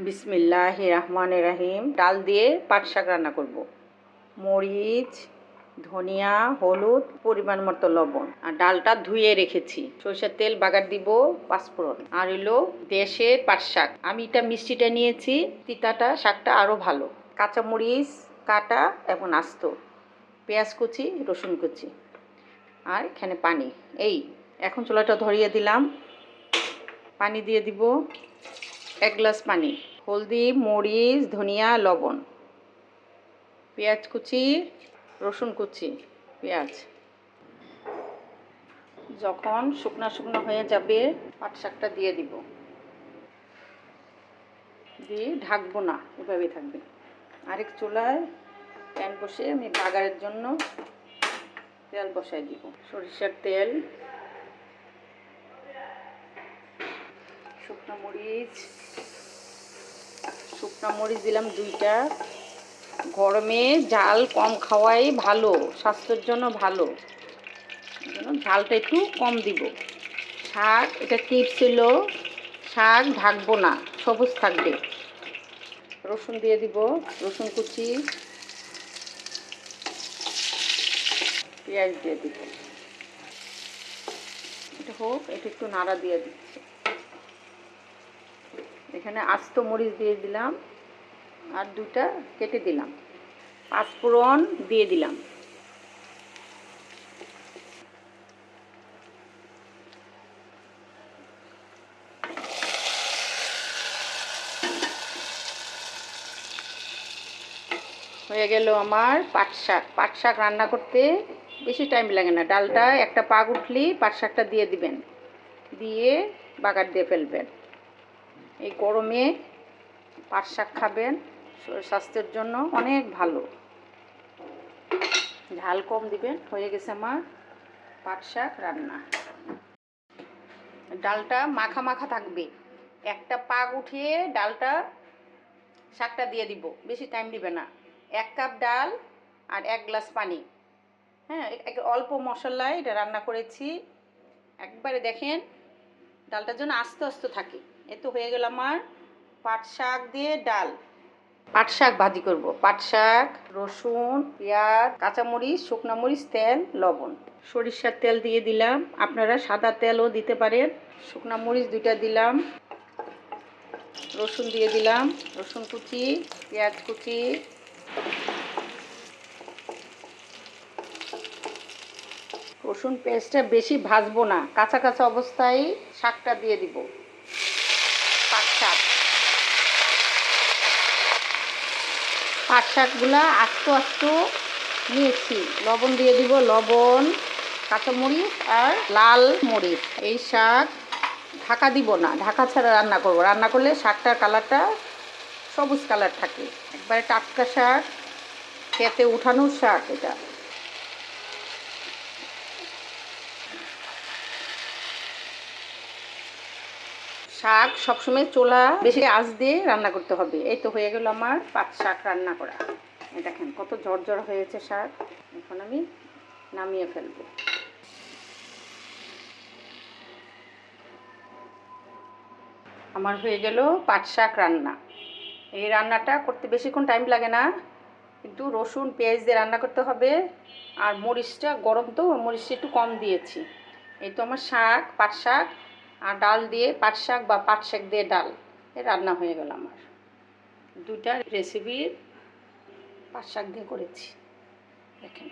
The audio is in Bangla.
বিসমিল্লাহ রহমান রাহিম। ডাল দিয়ে পাট শাক রান্না করব। মরিচ, ধনিয়া, হলুদ, পরিমাণ মতো লবণ। আর ডালটা ধুয়ে রেখেছি। সরষের তেল বাগার দিব, পাঁচফোড়ন। আর হলো দেশের পাট শাক। আমি এটা মিষ্টিটা নিয়েছি, তিতাটা, শাকটা আরও ভালো। কাঁচা মরিচ, কাটা এবং আস্ত। পেঁয়াজ কুচি, রসুন কুচি। আর এখানে পানি। এই, এখন চুলাটা ধরিয়ে দিলাম। পানি দিয়ে দিব এক গ্লাস পানি। হলদি, মরিচ, ধনিয়া, লবণ। পেঁয়াজ কুচি, রসুন কুচি, পেঁয়াজ। যখন শুকনো শুকনো হয়ে যাবে, পাট শাকটা দিয়ে দিব। দিয়ে ঢাকবো না, এভাবেই থাকবে। আরেক চুলায় প্যান বসে আমি বাগারের জন্য তেল বসাই দিব। সরিষার তেল, শুকনো মরিচ শুকনো মরিচ দিলাম দুইটা। গরমে ঝাল কম খাওয়াই ভালো, স্বাস্থ্যের জন্য ভালো। ঝালটা একটু কম দিব। শাক, এটা টিপস ছিল, শাক ঢাকবো না, সবুজ থাকবে। রসুন দিয়ে দিব, রসুন কুচি। পেঁয়াজ দিয়ে দিব। এটা হোক, এটা একটু নাড়া দিয়ে দিচ্ছি। এখানে আস্ত মরিচ দিয়ে দিলাম আর দুটা কেটে দিলাম। পাঁচফোড়ন দিয়ে দিলাম। হয়ে গেল আমার পাট শাক। পাট শাক রান্না করতে বেশি টাইম লাগে না। ডালটা একটা পাক উঠলেই পাট শাকটা দিয়ে দিবেন। দিয়ে বাগার দিয়ে ফেলবেন। এই গরমে পাট শাক খাবেন স্বাস্থ্যের জন্য অনেক ভালো। ঝাল কম দিবেন, হয়ে গেছে আমার পাট শাক রান্না। ডালটা মাখা মাখা থাকবে। একটা পাক উঠিয়ে ডালটা শাকটা দিয়ে দিব, বেশি টাইম দিবে না। এক কাপ ডাল আর এক গ্লাস পানি। হ্যাঁ অল্প মশলায় এটা রান্না করেছি। একবারে দেখেন, ডালটার জন্য আস্তে আস্তে থাকে। এ তো হয়ে গেল আমার পাট শাক দিয়ে ডাল। পাট শাক ভাজি করব। পাট শাক, রসুন, পেঁয়াজ, কাঁচামরিচ, শুকনো মরিচ, তেল, লবণ। সরিষার তেল দিয়ে দিলাম। আপনারা সাদা তেলও দিতে পারেন। শুকনো মরিচ দুইটা দিলাম। রসুন দিয়ে দিলাম। রসুন কুচি, পেঁয়াজ কুচি। রসুন পেস্টটা বেশি ভাজবো না। কাঁচা কাঁচা অবস্থায় শাকটা দিয়ে দিব পাট শাক পাট শাকগুলা আস্ত আস্ত নিয়েছি। লবণ দিয়ে দিব লবণ, কাঁচামরিচ আর লাল মরিচ। এই শাক ঢাকা দিব না, ঢাকা ছাড়া রান্না করব। রান্না করলে শাকটার কালারটা সবুজ কালার থাকে। একবারে টাটকা শাক, খেতে উঠানোর শাক এটা। শাক সবসময় চোলা, বেশি আঁচ দিয়ে রান্না করতে হবে। এই তো হয়ে গেল আমার পাট শাক রান্না করা। দেখেন কত ঝরঝর হয়েছে শাক। এখন আমি নামিয়ে ফেলব। আমার হয়ে গেল পাট শাক রান্না। এই রান্নাটা করতে বেশিক্ষণ টাইম লাগে না। কিন্তু রসুন, পেঁয়াজ দিয়ে রান্না করতে হবে। আর মরিচটা গরম তো, মরিচটা একটু কম দিয়েছি। এই তো আমার শাক, পাট শাক। আর ডাল দিয়ে পাট শাক বা পাট শাক দিয়ে ডাল, এ রান্না হয়ে গেল আমার। দুটা রেসিপি পাট শাক দিয়ে করেছি। দেখেন।